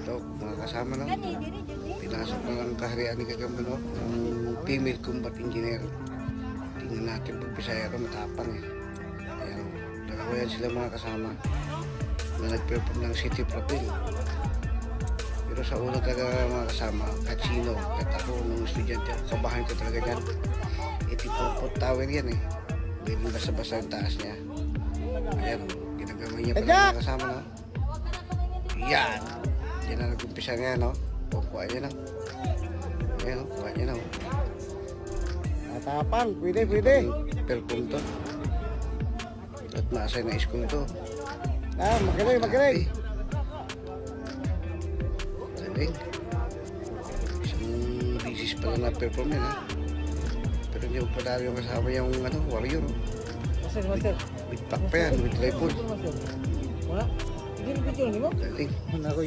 Ito, mga kasama diri. Pinasok na lang kaharian ni Kagamba no. Ang female combat engineer. Tingnan natin pag Bisaya ka matapang eh. Ayan, dalawa yan sila mga kasama na nag-perform ng City Propel. Pero sa una talaga mga kasama, Kachino, kahit ako nung estudyante ako, kabahan ko talaga dyan. 84 tower yan eh. Hindi mo basta-basta ang taas niya. Ayan, ginagawa niya pa mga kasama no. Yan! Yan na nag-umpisa niya no. Kukuha niya no. Ayan no, kuha niya no. Matapang, pwede, pwede. Perform to. At nasa na school to. Ah, magaling, magaling. Galing. Isang bisis pa lang na-perform yan ha. Pero hindi ko pa dami yung kasama yung ano, warrior. oh. Master, master. With pack pa yan, with rifle. Wala. Hindi, picture mo? Galing. Ako